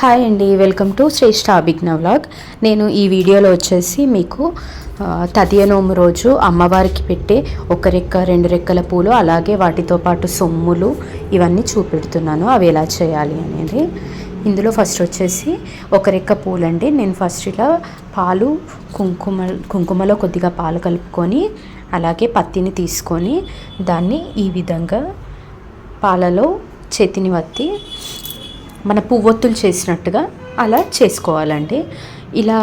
Hi అండి welcome to Shreshta Abhigna vlog. నేను ఈ వీడియోలో వచ్చేసి మీకు ఆ, తదియ నోము రోజు అమ్మవారికి పెట్టే ఒక రెక్క రెండు రెక్కల పూలు అలాగే వాటితో పాటు సొమ్ములు ఇవన్నీ చూపెడుతున్నాను. అవి ఎలా చేయాలి అనేది. ఇందులో ఫస్ట్ వచ్చేసి ఒక రెక్క పూలండి. నేను ఫస్ట్ ఇలా పాలు కుంకుమ కుంకుమలో కొద్దిగా పాలు కలుపుకొని అలాగే పత్తిని తీసుకొని దాన్ని ఈ విధంగా పాలలో చేతిని వత్తి మన పువ్వొత్తులు చేసినట్టుగా అలా చేసుకోవాలండి. ఇలా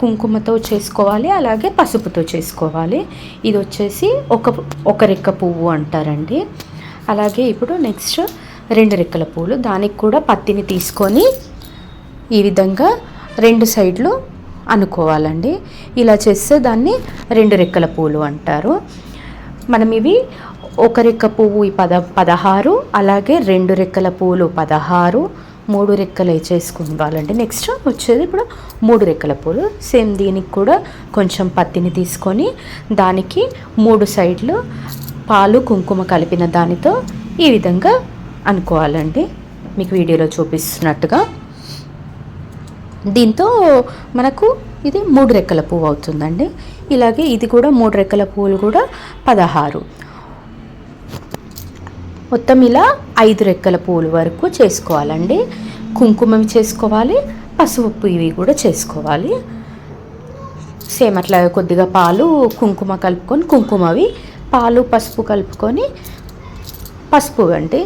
కుంకుమతో చేసుకోవాలి అలాగే పసుపుతో చేసుకోవాలి. ఇది వచ్చేసి ఒక ఒక రెక్క పువ్వు అంటారండి. అలాగే ఇప్పుడు నెక్స్ట్ రెండు రెక్కల పువ్వులు దానికి కూడా పత్తిని తీసుకొని ఈ విధంగా రెండు సైడ్లు అనుకోవాలండి. ఇలా చేస్తే దాన్ని రెండు రెక్కల పూలు అంటారు. మనం ఇవి ఒక రెక్క పువ్వు ఈ పద పదహారు అలాగే రెండు రెక్కల పూలు పదహారు మూడు రెక్కలు చేసుకోవాలండి నెక్స్ట్ వచ్చేది ఇప్పుడు మూడు రెక్కల పూలు. సేమ్ దీనికి కూడా కొంచెం పత్తిని తీసుకొని దానికి మూడు సైడ్లు పాలు కుంకుమ కలిపిన దానితో ఈ విధంగా అనుకోవాలండి. మీకు వీడియోలో చూపిస్తున్నట్టుగా. దీంతో మనకు ఇది మూడు రెక్కల పువ్వు అవుతుందండి. ఇలాగే ఇది కూడా మూడు రెక్కల పువ్వులు కూడా పదహారు. మొత్తం ఇలా ఐదు రెక్కల పూలు వరకు చేసుకోవాలండి. కుంకుమ చేసుకోవాలి పసుపు ఇవి కూడా చేసుకోవాలి. సేమ్ అట్లా కొద్దిగా పాలు కుంకుమ కలుపుకొని కుంకుమవి పాలు పసుపు కలుపుకొని పసుపు అంటే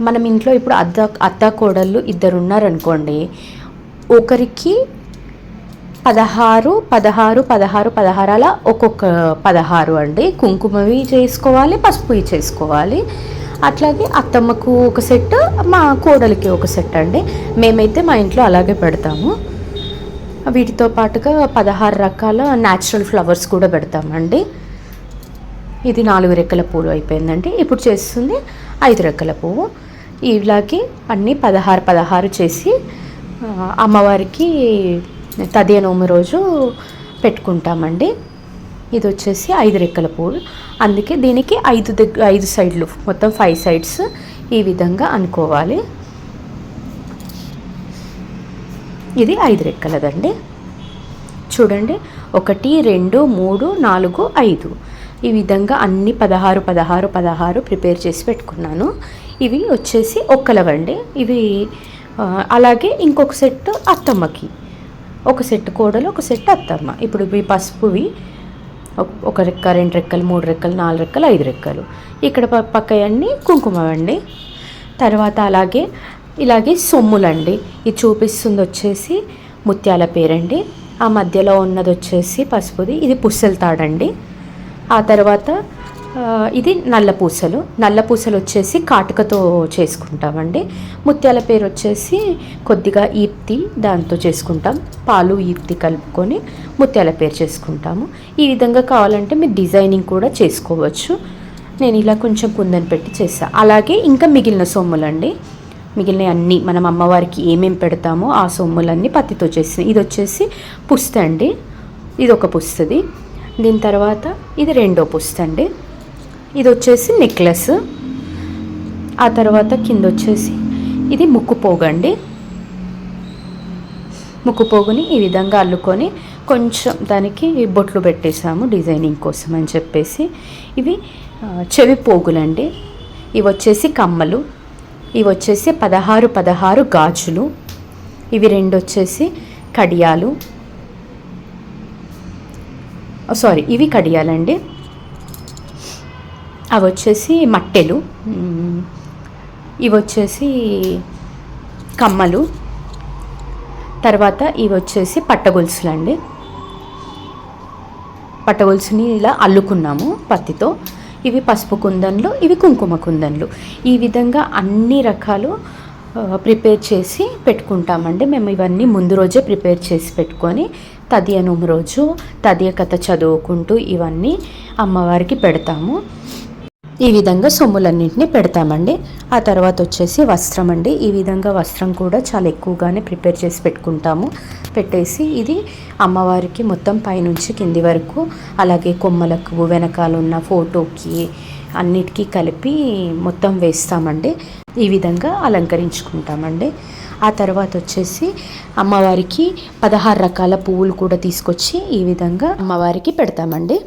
మనం ఇంట్లో ఇప్పుడు అత్త అత్త కోడళ్ళు ఇద్దరు ఉన్నారనుకోండి ఒకరికి పదహారు పదహారు పదహారు పదహారు అలా ఒక్కొక్క పదహారు అండి. కుంకుమవి చేసుకోవాలి పసుపువి చేసుకోవాలి. అట్లాగే అత్తమ్మకు ఒక సెట్ మా కోడలికి ఒక సెట్ అండి. మేమైతే మా ఇంట్లో అలాగే పెడతాము. వీటితో పాటుగా పదహారు రకాల న్యాచురల్ ఫ్లవర్స్ కూడా పెడతామండి. ఇది నాలుగు రెక్కల పువ్వు అయిపోయిందండి. ఇప్పుడు చేస్తుంది ఐదు రెక్కల పువ్వు. ఇలాగే అన్నీ పదహారు పదహారు చేసి అమ్మవారికి తదియ నోము రోజు పెట్టుకుంటామండి. ఇది వచ్చేసి ఐదు రెక్కల పూలు. అందుకే దీనికి ఐదు దగ్గర ఐదు సైడ్లు మొత్తం ఫైవ్ సైడ్స్ ఈ విధంగా అనుకోవాలి. ఇది ఐదు రెక్కలదండి. చూడండి ఒకటి రెండు మూడు నాలుగు ఐదు. ఈ విధంగా అన్ని పదహారు పదహారు పదహారు ప్రిపేర్ చేసి పెట్టుకున్నాను. ఇవి వచ్చేసి ఒక్కలవండి. ఇవి అలాగే ఇంకొక సెట్ అత్తమ్మకి. ఒక సెట్ కోడలు ఒక సెట్ అత్తమ్మ. ఇప్పుడు ఈ పసుపువి ఒక- రెక్క రెండు రెక్కలు మూడు రెక్కలు నాలుగు రెక్కలు ఐదు రెక్కలు. ఇక్కడ ప- పక్క అన్నీ కుంకుమ అండి తర్వాత అలాగే ఇలాగే సొమ్ములండి. ఇది చూపిస్తుంది వచ్చేసి ముత్యాల పేరండి. ఆ మధ్యలో ఉన్నది వచ్చేసి పసుపుది. ఇది పుస్సెల తాడండి. ఆ తర్వాత ఇది నల్ల పూసలు. నల్ల పూసలు వచ్చేసి కాటుకతో చేసుకుంటామండి. ముత్యాల పేరు వచ్చేసి కొద్దిగా ఈప్తి దాంతో చేసుకుంటాం. పాలు ఈప్తి కలుపుకొని ముత్యాల పేరు చేసుకుంటాము. ఈ విధంగా కావాలంటే మీరు డిజైనింగ్ కూడా చేసుకోవచ్చు. నేను ఇలా కొంచెం కుందని పెట్టి చేస్తాను అలాగే ఇంకా మిగిలిన సొమ్ములండి. మిగిలిన అన్ని మనం అమ్మవారికి ఏమేం పెడతామో ఆ సొమ్ములన్నీ పత్తితో చేసిన. ఇది వచ్చేసి పుస్త అండి ఇది ఒక పుస్తది. దీని తర్వాత ఇది రెండో పుస్త అండి ఇది వచ్చేసి నెక్లెస్. ఆ తర్వాత కింద వచ్చేసి ఇది ముక్కు పోగండి. ముక్కు పోగుని ఈ విధంగా అల్లుకొని కొంచెం దానికి బొట్లు పెట్టేసాము డిజైనింగ్ కోసం అని చెప్పేసి. ఇవి చెవి పోగులండి. ఇవి వచ్చేసి కమ్మలు. ఇవి వచ్చేసి పదహారు పదహారు గాజులు. ఇవి రెండు వచ్చేసి కడియాలు సారీ ఇవి కడియాలండి. అవి వచ్చేసి మట్టెలు. ఇవి వచ్చేసి కమ్మలు. తర్వాత ఇవి వచ్చేసి పట్టగొలుసులు అండి పట్టగొలుసుని ఇలా అల్లుకున్నాము పత్తితో. ఇవి పసుపు కుందన్లు ఇవి కుంకుమ కుందన్లు ఈ విధంగా అన్ని రకాలు ప్రిపేర్ చేసి పెట్టుకుంటామండి. మేము ఇవన్నీ ముందు రోజే ప్రిపేర్ చేసి పెట్టుకొని తదియనుమ రోజు తదియ కథ చదువుకుంటూ ఇవన్నీ అమ్మవారికి పెడతాము. ఈ విధంగా సొమ్ములన్నింటినీ పెడతామండి. ఆ తర్వాత వచ్చేసి వస్త్రం అండి. ఈ విధంగా వస్త్రం కూడా చాలా ఎక్కువగానే ప్రిపేర్ చేసి పెట్టుకుంటాము. పెట్టేసి ఇది అమ్మవారికి మొత్తం పైనుంచి కింది వరకు అలాగే కొమ్మలకు వెనకాల ఉన్న ఫోటోకి అన్నిటికీ కలిపి మొత్తం వేస్తామండి. ఈ విధంగా అలంకరించుకుంటామండి. ఆ తర్వాత వచ్చేసి అమ్మవారికి పదహారు రకాల పువ్వులు కూడా తీసుకొచ్చి ఈ విధంగా అమ్మవారికి పెడతామండి.